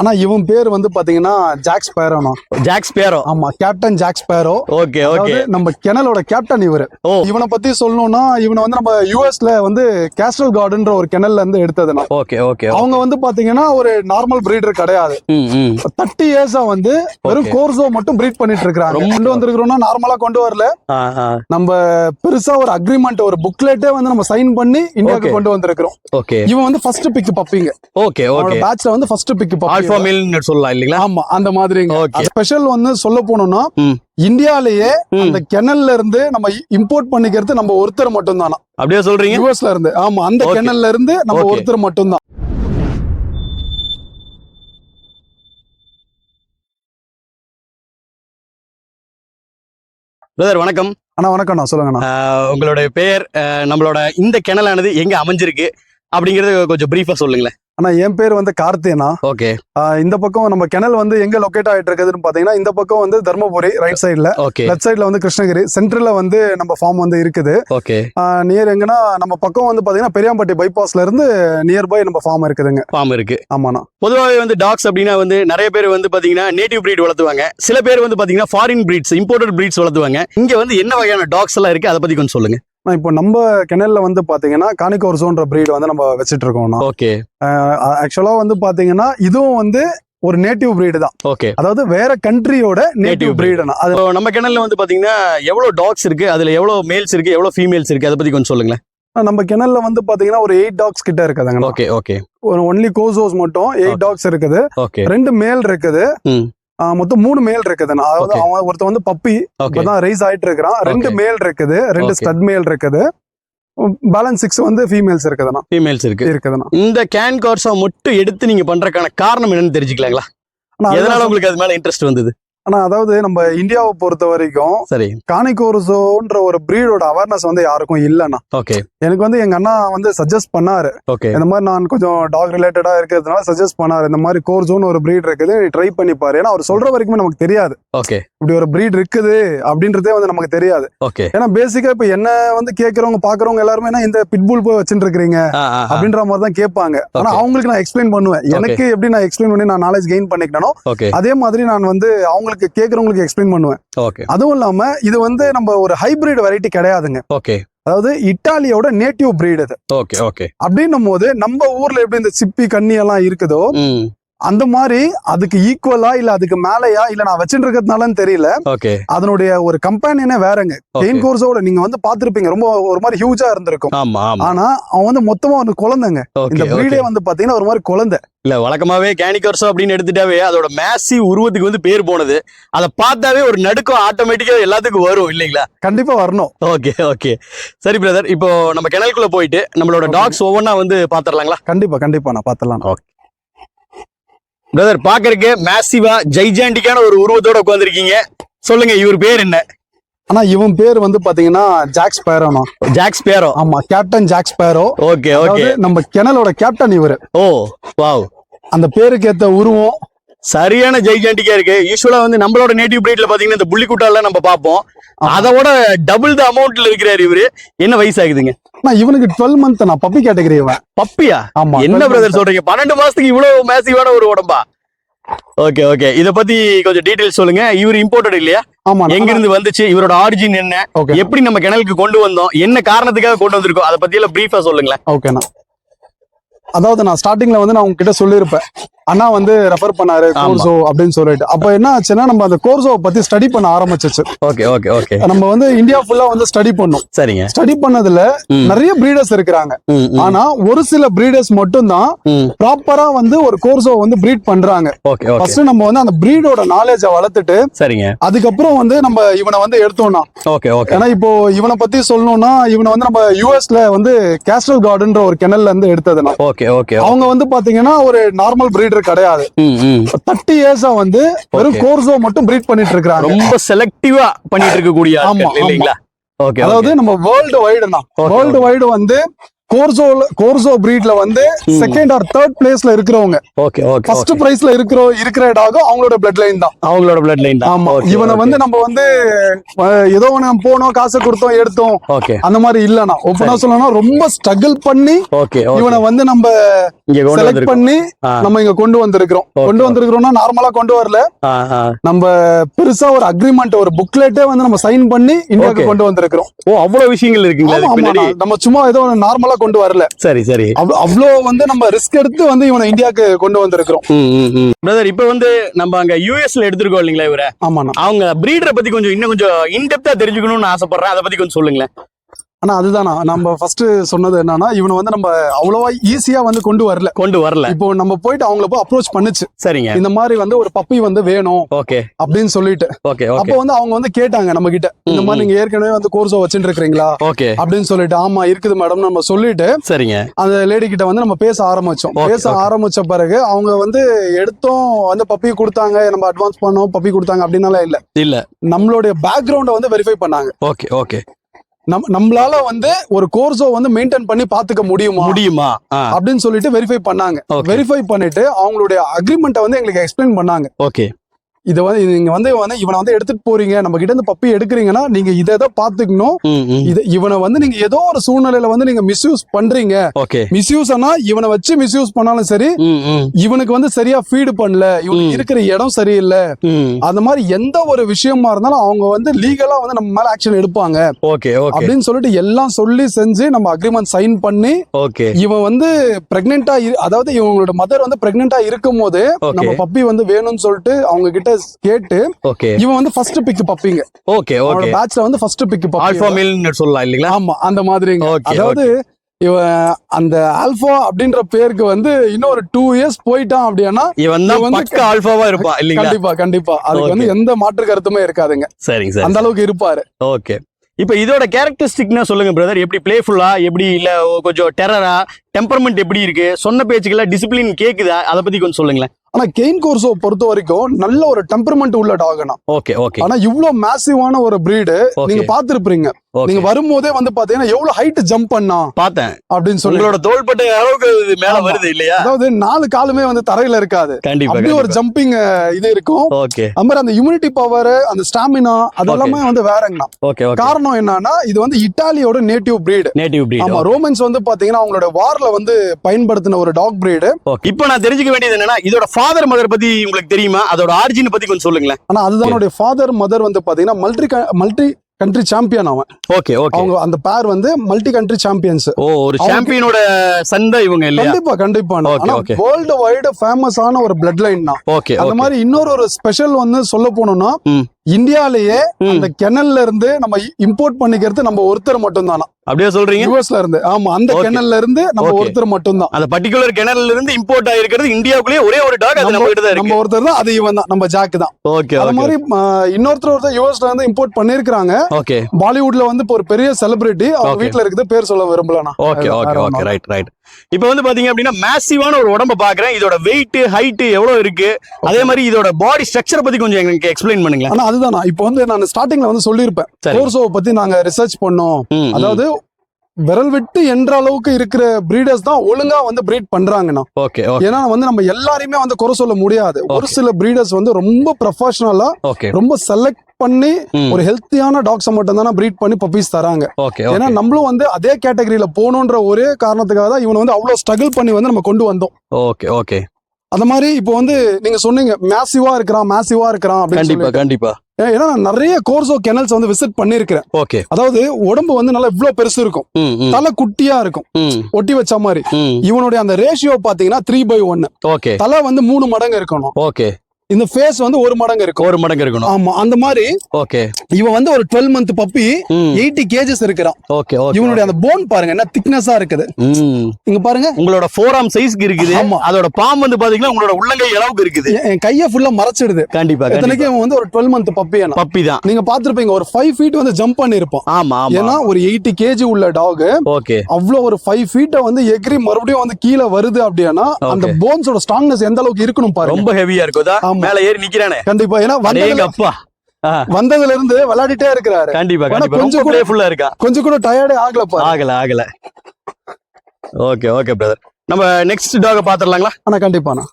ஆனா இவன் பேர் வந்து பாத்தீங்கன்னா ஜாக் ஸ்பேரோனா ஜாக் ஸ்பேரோ ஆமா captain Jack Sparrow okay okay. நம்ம கெனலோட கேப்டன் இவரு. இவனை பத்தி சொல்லணும்னா இவனை வந்து நம்ம யூஎஸ்ல வந்து கேஸ்டல் கார்டுன்ற ஒரு கெனல்ல இருந்து எடுத்ததுனா ஓகே ஓகே அவங்க வந்து பாத்தீங்கன்னா ஒரு நார்மல் பிரீடர் கிடையாது. தேர்ட்டி இயர்ஸா வந்து வெறும். கோர்ஸோ மட்டும் பிரீட் பண்ணிட்டு இருக்காங்க கொண்டு வந்திருக்கிறோம்னா நார்மலா கொண்டு வரல. நம்ம பெருசா ஒரு அக்ரிமெண்ட் ஒரு புக்லெட்டே வந்து நம்ம சைன் பண்ணி இந்தியாவுக்கு. கொண்டு வந்திருக்கிறோம். ஓகே. இவன் வந்து ஃபர்ஸ்ட் பிக் பப்பிங்க ஓகே ஓகே. பேட்ச்ல வந்து ஃபர்ஸ்ட் பிக் ஆல்ஃபா மேல்னு சொல்லலாம் இல்லைங்களா? ஆமா அந்த Okay. ஸ்பெஷல் வந்து சொல்ல போனோம்னா. இந்தியாலயே. அந்த கெனல்ல இருந்து நம்ம இம்போர்ட் பண்ணிக்கிறது நம்ம ஒருத்தர் மட்டும் தானா அப்படியே சொல்றீங்க? யூஎஸ்ல இருந்து. ஆமா அந்த. கெனல்ல இருந்து நம்ம. ஒருத்தர் மட்டும் தான் பிரதர் வணக்கம் அண்ணா. வணக்கம் நான் சொல்லுங்கண்ணா ஆஹ் உங்களோட பெயர் நம்மளோட இந்த கிணலானது எங்க அமைஞ்சிருக்கு? அப்படிங்கறது கொஞ்சம் பிரீஃபா சொல்லுங்களேன். அண்ணா என் பேர் வந்து கார்த்தியனா ஓகே. இந்த பக்கம் நம்ம கெனல் வந்து எங்க லொகேட் ஆயிட்டு இருக்குதுன்னு பாத்தீங்கன்னா இந்த பக்கம் வந்து தர்மபுரி ரைட் சைடுல ஓகே. லெஃப்ட் சைடுல வந்து கிருஷ்ணகிரி சென்டர்ல வந்து நம்ம ஃபார்ம் வந்து இருக்குது. ஓகே. நியர் எங்கன்னா நம்ம பக்கம் வந்து பாத்தீங்கன்னா பெரியாம்பட்டி பைபாஸ்ல இருந்து நியர்பை நம்ம ஃபார்ம் இருக்குதுங்க. ஃபார்ம் இருக்கு. ஆமாண்ணா. பொதுவாகவே வந்து டாக்ஸ் அப்படின்னா வந்து நிறைய பேர் வந்து பாத்தீங்கன்னா நேட்டிவ் breed வளர்த்துவாங்க. சில பேர் வந்து பாத்தீங்கன்னா ஃபாரின் breeds இம்போர்ட்டட் breeds வளர்த்துவாங்க. இங்க வந்து என்ன வகையான டாக்ஸ் எல்லாம் இருக்கு? அதை பத்தி கொஞ்சம் சொல்லுங்க. நான் இப்போ நம்ம கெனல்ல வந்து பாத்தீங்கன்னா கானிகோர்சோன்ற பிரீட் வந்து நம்ம வச்சிட்டு இருக்கோம்னா ஓகே. ஆக்சுவலா வந்து பாத்தீங்கன்னா இதுவும் வந்து ஒரு நேட்டிவ் பிரீடு தான். ஓகே. அதாவது வேற கண்ட்ரியோட நேட்டிவ். பிரீடுனா அது நம்ம கிணல்ல வந்து பாத்தீங்கன்னா எவ்வளவு டாக்ஸ் இருக்கு? அதுல எவ்வளவு மேல்ஸ் இருக்கு? எவ்வளவு ஃபீமேல்ஸ் இருக்கு? அதை பத்தி கொஞ்சம் சொல்லுங்களேன். நம்ம கெனல்ல வந்து பாத்தீங்கன்னா ஒரு எயிட் டாக்ஸ் கிட்ட இருக்குதுங்க ஓகே ஓகே. ஒரு ஒன்லி கோசோஸ் மட்டும் எயிட். டாக்ஸ் இருக்குது. ஓகே ரெண்டு மேல் இருக்குது. மொத்தம் மூணு மேல் இருக்குதுண்ணா அதாவது. அவன் ஒருத்தன் வந்து பப்பி இப்பதான் ரைஸ் ஆயிட்டு இருக்கிறான் ரெண்டு. மேல் இருக்குது. ரெண்டு. ஸ்டட் மேல் இருக்குது. பேலன்ஸ் சிக்ஸ் வந்து ஃபீமேல்ஸ் இருக்குதுண்ணா. ஃபீமேல்ஸ் இருக்கு. இருக்குதுண்ணா. இந்த கேன் கார்ஸா மட்டும் எடுத்து நீங்க பண்றதுக்கான காரணம் என்னன்னு தெரிஞ்சுக்கலாங்களா? எதனால உங்களுக்கு அது மேல இன்ட்ரெஸ்ட் வந்தது? ஆனா அதாவது நம்ம இந்தியாவை பொறுத்த வரைக்கும் சரி. கானிகோர்சோன்ற ஒரு பிரீடோட அவேர்னஸ் வந்து யாருக்கும் இல்லைண்ணா. ஓகே. எனக்கு வந்து எங்க அண்ணா வந்து சஜஸ்ட் பண்ணாரு. ஓகே. இந்த மாதிரி நான் கொஞ்சம் டாக் ரிலேட்டடா இருக்கிறதுனால சஜஸ்ட் பண்ணாரு. இந்த மாதிரி கோர்சோன்னு ஒரு பிரீட் இருக்குது ட்ரை பண்ணி பாரு. ஏன்னா அவர் சொல்ற வரைக்குமே நமக்கு தெரியாது. ஓகே. இப்படி ஒரு பிரீட் இருக்குது அப்படின்றதே வந்து நமக்கு தெரியாது. ஓகே ஏன்னா பேசிக்கா இப்ப என்ன வந்து கேக்குறவங்க பாக்குறவங்க எல்லாருமே என்ன இந்த பிட்புல் போய் வச்சுட்டு இருக்கிறீங்க அப்படின்ற மாதிரி தான் கேட்பாங்க. ஆனா. அவங்களுக்கு நான் எக்ஸ்பிளைன் பண்ணுவேன். எனக்கு எப்படி நான் எக்ஸ்பிளைன் பண்ணி நான் நாலேஜ் கெயின் பண்ணிக்கணும் ஓகே அதே மாதிரி நான் வந்து அவங்களுக்கு கேக்குறவங்களுக்கு எக்ஸ்பிளைன் பண்ணுவேன். அதுவும் இல்லாம இது வந்து நம்ம ஒரு ஹைபிரிட் வெரைட்டி கிடையாதுங்க. ஓகே அதாவது இட்டாலியோட நேட்டிவ் பிரீட் இது ஓகே ஓகே அப்படின்னும் போது நம்ம ஊர்ல எப்படி இந்த சிப்பி கன்னி எல்லாம் இருக்குதோ அந்த மாதிரி அதுக்கு ஈக்குவலா இல்ல அதுக்கு மேலயா இல்ல நான் வச்சுட்டு இருக்கிறதுனாலன்னு தெரியல. ஓகே அதனுடைய ஒரு கம்பெனினே வேறங்க. ஓகே பெயின் கோர்ஸோட நீங்க வந்து பாத்திருப்பீங்க ரொம்ப ஒரு மாதிரி ஹியூஜா இருந்திருக்கும். ஆனா அவன் வந்து மொத்தமா ஒரு குழந்தைங்க. இந்த ஓகே ஓகே வந்து பாத்தீங்கன்னா ஒரு மாதிரி குழந்தை. இல்ல வழக்கமாவே கேனிகர்ஸோ அப்படின்னு எடுத்துட்டாவே அதோட மேசிவ் உருவத்துக்கு வந்து பேர் போனது. அதை பார்த்தாவே ஒரு நடுக்கம் ஆட்டோமேட்டிக்கா எல்லாத்துக்கும் வரும் இல்லைங்களா? கண்டிப்பா வரணும். ஓகே ஓகே சரி பிரதர் இப்போ நம்ம கிணலுக்குள்ள போயிட்டு நம்மளோட. டாக்ஸ் ஒவ்வொன்றா வந்து பாத்திரலாங்களா கண்டிப்பா கண்டிப்பா நான் பாத்தலாம் பிரதர் பாக்குறதுக்கு மேசிவா ஜைஜாண்டிக்கான ஒரு உருவத்தோட உட்காந்துருக்கீங்க சொல்லுங்க இவர் பேர் என்ன? ஆனா இவன் பேர் வந்து பாத்தீங்கன்னா ஜாக் ஸ்பேரோனா ஜாக் ஸ்பேரோ ஆமா captain Jack Sparrow okay okay நம்ம கெனலோட கேப்டன் இவரு. ஓ வாவ் அந்த பேருக்கு ஏத்த உருவம் சரியான ஜெய்ஜாண்டிக்கா இருக்கு. யூஸ்வலா வந்து நம்மளோட நேட்டிவ் பிரீட்ல பாத்தீங்கன்னா இந்த புள்ளிக்குட்டால நம்ம பார்ப்போம். அதோட டபுள் த அமௌண்ட்ல இருக்கிறாரு இவரு. என்ன வயசாகுதுங்க? ஆனா இவனுக்கு டுவெல் மந்த் நான் பப்பி கேட்டகரி இவன். பப்பியா ஆமா என்ன 12 பிரதர். சொல்றீங்க? பன்னெண்டு மாசத்துக்கு இவ்வளவு மேசிவான ஒரு உடம்பா? ஓகே ஓகே இத பத்தி கொஞ்சம் டீடைல்ஸ் சொல்லுங்க. இவர் இம்போர்ட்டட் இல்லையா? ஆமா எங்க இருந்து வந்துச்சு? இவரோட ஆரிஜின் என்ன? எப்படி நம்ம கிணலுக்கு கொண்டு வந்தோம்? என்ன காரணத்துக்காக கொண்டு வந்திருக்கோம்? அதை பத்தி எல்லாம் பிரீஃபா சொல்லுங்களேன் ஓகேண்ணா அதாவது நான் ஸ்டார்டிங்ல வந்து நான் உங்ககிட்ட சொல்லியிருப்பேன். அண்ணா வந்து ரெஃபர் பண்ணாரு. கோர்சோ அப்படின்னு சொல்லிட்டு. அப்ப என்ன ஆச்சுன்னா நம்ம அந்த கோர்சோவை பத்தி ஸ்டடி பண்ண ஆரம்பிச்சிச்சு. ஓகே ஓகே ஓகே நம்ம வந்து இந்தியா ஃபுல்லா வந்து ஸ்டடி பண்ணோம். சரிங்க. ஸ்டடி பண்ணதுல. நிறைய பிரீடர்ஸ் இருக்கிறாங்க. ஆனா ஒரு சில பிரீடர்ஸ் மட்டும் தான். ப்ராப்பரா வந்து ஒரு கோர்சோ வந்து பிரீட் பண்றாங்க. ஓகே ஃபர்ஸ்ட் நம்ம வந்து அந்த பிரீடோட நாலேஜ வளர்த்துட்டு சரிங்க. அதுக்கப்புறம் வந்து நம்ம இவனை வந்து எடுத்தோம்னா. ஓகே ஓகே ஏன்னா இப்போ இவனை பத்தி சொல்லணும்னா இவனை வந்து நம்ம யூஎஸ்ல வந்து கேஸ்டல் கார்டுன்ற ஒரு கெனல்ல இருந்து எடுத்ததுனா ஓகே ஓகே அவங்க வந்து பாத்தீங்கன்னா ஒரு நார்மல் பிரீடர் கிடையாது. ம் ம். தேர்ட்டி இயர்ஸா வந்து வெறும். கோர்சோ மட்டும் பிரீட் பண்ணிட்டு இருக்காங்க ரொம்ப செலக்டிவா பண்ணிட்டு இருக்கக்கூடிய ஆமா, இல்லைங்களா? ஓகே அதாவது நம்ம வேர்ல்டு வைடுனா Okay, வேர்ல்டு வைடு வந்து கோர்சோ கோர்சோ பிரீட்ல வந்து செகண்ட் ஆர் தேர்ட் பிளேஸ்ல இருக்கிறவங்க. ஓகே ஓகே ஃபர்ஸ்ட் பிரைஸ்ல இருக்கிற இருக்கிற டாக் அவங்களோட பிளட் லைன் தான். அவங்களோட பிளட் லைன் தான். ஆமா. இவனை வந்து நம்ம வந்து ஏதோ ஒண்ணு போனோம் காசு கொடுத்தோம் எடுத்தோம். ஓகே அந்த மாதிரி இல்லனா ஒப்பனா சொல்லணும்னா ரொம்ப ஸ்ட்ரகிள் பண்ணி ஓகே இவனை வந்து நம்ம இங்க செலக்ட் பண்ணி. நம்ம இங்க கொண்டு வந்திருக்கிறோம். கொண்டு வந்திருக்கிறோம்னா நார்மலா கொண்டு வரல. நம்ம பெருசா ஒரு அக்ரிமெண்ட் ஒரு புக்லெட்டே வந்து நம்ம சைன் பண்ணி இந்தியாவுக்கு. கொண்டு வந்திருக்கிறோம். ஓ அவ்வளவு விஷயங்கள் இருக்குங்களா நம்ம சும்மா ஏதோ நார்மலா கொண்டு வரல. சரி சரி. அவ்- அவ்வளோ வந்து நம்ம ரிஸ்க் எடுத்து வந்து இவனை இந்தியாவுக்கு கொண்டு வந்திருக்கிறோம். பிரதர் இப்போ வந்து நம்ம அங்க யூஎஸ்ல எடுத்திருக்கோம் இல்லைங்களா இவரை? ஆமாண்ணா. அவங்க பிரீடரை பத்தி கொஞ்சம் இன்னும் கொஞ்சம் இன்டெப்தா தெரிஞ்சுக்கணும்னு ஆசைப்படுறேன். அதை பத்தி கொஞ்சம் சொல்லுங்களேன். ஆனா அதுதானா? நம்ம ஃபர்ஸ்ட் சொன்னது என்னன்னா இவனை வந்து நம்ம அவ்வளவா ஈஸியா வந்து கொண்டு வரல. கொண்டு வரல. இப்போ நம்ம போயிட்டு அவங்கள போய் அப்ரோச் பண்ணுச்சு. சரிங்க. இந்த மாதிரி வந்து ஒரு பப்பி வந்து வேணும் ஓகே அப்படின்னு சொல்லிட்டு. ஓகே அப்போ வந்து அவங்க வந்து கேட்டாங்க நம்ம கிட்ட இந்த மாதிரி நீங்க ஏற்கனவே வந்து கோர்ஸோ வச்சுட்டு இருக்கீங்களா ஓகே அப்படின்னு சொல்லிட்டு ஆமா இருக்குது மேடம் நம்ம சொல்லிட்டு சரிங்க. அந்த லேடி கிட்ட வந்து நம்ம பேச ஆரம்பிச்சோம். பேச. ஆரம்பிச்ச பிறகு அவங்க வந்து எடுத்தோம் வந்து பப்பி கொடுத்தாங்க நம்ம அட்வான்ஸ் பண்ணோம் பப்பி கொடுத்தாங்க அப்படின்னால இல்ல. இல்ல. நம்மளுடைய பேக்ரவுண்ட வந்து வெரிஃபை பண்ணாங்க. ஓகே ஓகே நம் நம்மளால வந்து ஒரு கோர்ஸோ வந்து மெயின்டைன் பண்ணி பாத்துக்க முடியுமா? முடியுமா? அப்படின்னு சொல்லிட்டு வெரிஃபை பண்ணாங்க. வெரிஃபை பண்ணிட்டு அவங்களுடைய அக்ரிமெண்ட்டை வந்து எங்களுக்கு எக்ஸ்பிளைன் பண்ணாங்க. ஓகே இதை வந்து நீங்க வந்து வந்து இவனை வந்து எடுத்துட்டு போறீங்க. நம்ம கிட்ட இருந்து பப்பி எடுக்கிறீங்கன்னா நீங்க இதை இதை பாத்துக்கணும் இது இவனை வந்து நீங்க ஏதோ ஒரு சூழ்நிலையில வந்து நீங்க மிஸ்யூஸ் பண்றீங்க. ஓகே. மிஸ்யூஸ் ஆனா இவனை வச்சு மிஸ்யூஸ் பண்ணாலும் சரி இவனுக்கு வந்து சரியா ஃபீடு பண்ணல. இவனுக்கு. இருக்கிற இடம் சரியில்லை. அந்த மாதிரி எந்த ஒரு விஷயமா இருந்தாலும் அவங்க வந்து லீகலா வந்து நம்ம மேல ஆக்ஷன் எடுப்பாங்க. ஓகே அப்படின்னு சொல்லிட்டு எல்லாம் சொல்லி செஞ்சு நம்ம அக்ரிமெண்ட் சைன் பண்ணி ஓகே. இவன் வந்து பிரெக்னெண்டா அதாவது இவங்களோட மதர் வந்து பிரெக்னெண்டா இருக்கும் போது நம்ம பப்பி வந்து வேணும்னு சொல்லிட்டு அவங்க கிட்ட கேட்டு ஓகே இவன் வந்து ஃபர்ஸ்ட் பிக் பப்பிங்க. ஓகே ஓகே பேட்ச்ல வந்து ஃபர்ஸ்ட் பிக் பப்பி மேல்னு சொல்லலாம் இல்லைங்களா? ஆமா அந்த Okay, அதாவது இவன் அந்த ஆல்பா அப்படின்ற பேருக்கு வந்து இன்னும் ஒரு டூ இயர்ஸ் போயிட்டான் அப்படின்னா இவன் வந்து ஆல்பாவா இருப்பான் இல்லைங்களா? கண்டிப்பா கண்டிப்பா. அதுக்கு வந்து எந்த மாற்று கருத்துமே இருக்காதுங்க. சரிங்க சார் அந்த அளவுக்கு இருப்பாரு. ஓகே இப்போ இதோட கேரக்டரிஸ்டிக்னா சொல்லுங்க பிரதர் எப்படி பிளேஃபுல்லா எப்படி இல்ல கொஞ்சம் டெரரா டெம்பர்மெண்ட் எப்படி இருக்கு? சொன்ன பேச்சுக்கல டிசிப்ளின் கேக்குதா? அதை பத்தி கொஞ்சம் சொல்லுங்களேன். ஆனா கெயின் கோர்ஸோ பொறுத்த வரைக்கும் நல்ல ஒரு டெம்பர்மெண்ட் உள்ள டாக்னா ஓகே ஓகே ஆனா இவ்ளோ மேசிவான ஒரு பிரீடு நீங்க பாத்துருப்பீங்க நீங்க வரும்போதே வந்து பாத்தீங்கன்னா எவ்வளவு ஹைட் ஜம்ப் பண்ணா? பார்த்தேன். அப்படின்னு சொல்லி. உங்களோட தோள்பட்ட அளவுக்கு மேல ஆமா. வருது இல்லையா? அதாவது நாலு காலுமே வந்து தரையில இருக்காது. கண்டிப்பா ஒரு ஜம்பிங் இது இருக்கும். ஓகே அது மாதிரி அந்த இம்யூனிட்டி பவர் அந்த ஸ்டாமினா அதெல்லாமே வந்து வேறங்கண்ணா ஓகே காரணம் என்னன்னா இது வந்து இட்டாலியோட நேட்டிவ் பிரீடு நேட்டிவ் ஆமா பிரீட் ரோமன்ஸ் வந்து பாத்தீங்கன்னா அவங்களோட வார்ல வந்து பயன்படுத்தின ஒரு டாக் பிரீடு இப்போ நான் தெரிஞ்சுக்க வேண்டியது என்னன்னா இதோட ஃபாதர் மதர் பத்தி உங்களுக்கு தெரியுமா? அதோட ஆரிஜின் பத்தி கொஞ்சம் சொல்லுங்களேன். ஆனா அதுதான் ஃபாதர் மதர் வந்து பாத்தீங்கன்னா மல்டி மல்டி கண்ட்ரி சாம்பியன் அவன். ஓகே ஓகே அவங்க அந்த பேர் வந்து மல்டி கண்ட்ரி சாம்பியன்ஸ் ஓ ஒரு சாம்பியனோட சண்டை இவங்க இல்லையா? கண்டிப்பா கண்டிப்பா. ஆனா. வேர்ல்டு வைடு ஃபேமஸ் ஆன ஒரு பிளட் லைன் தான். ஓகே அந்த மாதிரி இன்னொரு ஒரு ஸ்பெஷல் வந்து சொல்ல போனோம்னா. இந்தியாலேயே. அந்த கெனல்ல இருந்து நம்ம இம்போர்ட் பண்ணிக்கிறது நம்ம ஒருத்தர் மட்டும் தானா அப்படியே சொல்றீங்க? யூஎஸ்ல இருந்து. ஆமா அந்த. கெனல்ல இருந்து நம்ம. ஒருத்தர் மட்டும் தான் அந்த பர்டிகுலர் கிணறுல இருந்து இம்போர்ட் ஆயிருக்கிறது இந்தியாவுக்குள்ளேயே ஒரே ஒரு டாக் அது நம்ம கிட்ட தான் நம்ம ஒருத்தர் தான் அது இவன் தான் நம்ம ஜாக் தான். ஓகே அது மாதிரி இன்னொருத்தர் ஒருத்தர் யூஎஸ்ல இருந்து இம்போர்ட் பண்ணிருக்காங்க ஓகே பாலிவுட்ல வந்து இப்போ ஒரு பெரிய செலிபிரிட்டி அவங்க. வீட்ல இருக்குது பேர் சொல்ல விரும்பலனா okay okay okay right right இப்போ வந்து பாத்தீங்க அப்படின்னா மேசிவான ஒரு உடம்ப பாக்குறேன். இதோட வெயிட் ஹைட் எவ்வளவு இருக்கு? அதே மாதிரி இதோட பாடி ஸ்ட்ரக்சர் பத்தி கொஞ்சம் எனக்கு எக்ஸ்பிளைன் பண்ணுங்களேன். ஆனா அதுதான்? இப்போ வந்து நான் ஸ்டார்டிங்ல வந்து சொல்லியிருப்பேன். கோர்சோவை பத்தி நாங்க ரிசர்ச் பண்ணோம். அதாவது விரல் விட்டு என்ற அளவுக்கு இருக்கிற பிரீடர்ஸ் தான் ஒழுங்கா வந்து பிரீட் பண்றாங்கண்ணா. ஓகே ஏன்னா வந்து நம்ம எல்லாரையுமே வந்து குறை சொல்ல முடியாது. ஒரு. சில பிரீடர்ஸ் வந்து ரொம்ப ப்ரொஃபஷனலா ரொம்ப செலக்ட் பண்ணி. ஒரு ஹெல்த்தியான டாக்ஸை மட்டும் தானே பிரீட் பண்ணி பப்பீஸ் தராங்க. ஏன்னா நம்மளும் வந்து அதே கேட்டகரியில போகணுன்ற ஒரே காரணத்துக்காக தான் இவனை வந்து அவ்வளவு ஸ்ட்ரகிள் பண்ணி வந்து நம்ம கொண்டு வந்தோம். ஓகே ஓகே அந்த மாதிரி இப்போ வந்து நீங்க சொன்னீங்க மேசிவா இருக்கிறான் மேசிவா இருக்கிறான் கண்டிப்பா. கண்டிப்பா. ஏன்னா நான் நிறைய கோர்ஸோ கெனல்ஸ் வந்து விசிட் பண்ணிருக்கிறேன் ஓகே. அதாவது உடம்பு வந்து நல்லா இவ்வளவு பெருசு இருக்கும். தலை குட்டியா இருக்கும். ஒட்டி வச்ச மாதிரி. இவனுடைய அந்த ரேஷியோ பாத்தீங்கன்னா த்ரீ பை ஒன்னு ஓகே. தலை வந்து மூணு மடங்கு இருக்கணும். ஓகே. இந்த ஃபேஸ் வந்து ஒரு மடங்கு இருக்கும். ஒரு மடங்கு இருக்கணும். ஆமா அந்த மாதிரி ஓகே. இவன் வந்து ஒரு twelve month puppy eighty kgs இருக்கிறான். ஓகே இவனுடைய அந்த போன் பாருங்க என்ன திக்னஸா இருக்குது. இங்க பாருங்க. உங்களோட ஃபோர் ஆம் சைஸ்க்கு இருக்குது. ஆமா. அதோட பாம் வந்து பாத்தீங்கன்னா உங்களோட உள்ளங்கை அளவுக்கு இருக்குது. என் கைய ஃபுல்லா மறைச்சிடுது. கண்டிப்பா எத்தனைக்கு இவன் வந்து ஒரு டுவெல் மந்த் பப்பி பப்பி தான். நீங்க பாத்திருப்பீங்க ஒரு ஃபைவ் ஃபீட் வந்து ஜம்ப் பண்ணிருப்பான் ஆமா ஏன்னா ஒரு எயிட்டி கேஜி உள்ள டாக் ஓகே. அவ்வளவு ஒரு ஃபைவ் ஃபீட்டை வந்து எக்ரி மறுபடியும் வந்து கீழே வருது அப்படின்னா அந்த. போன்ஸோட ஸ்ட்ராங்னஸ் எந்த அளவுக்கு இருக்கணும் பாருங்க. ரொம்ப ஹெவியா இருக்குதா? ஆமா. மேல ஏறி நிக்கிறானே. கண்டிப்பா. ஏன்னா வந்ததுல அப்பா வந்ததுல இருந்து விளையாடிட்டே இருக்கிறாரு. கண்டிப்பா கண்டிப்பா. கொஞ்சம் கூட- ஃபுல்லா இருக்கா? கொஞ்சம் கூட டயர்டே ஆகல பாரு. ஆகல ஆகல. ஓகே ஓகே பிரதர் நம்ம நெக்ஸ்ட் டாக பாத்துடலாங்களா ஆனா கண்டிப்பாண்ணா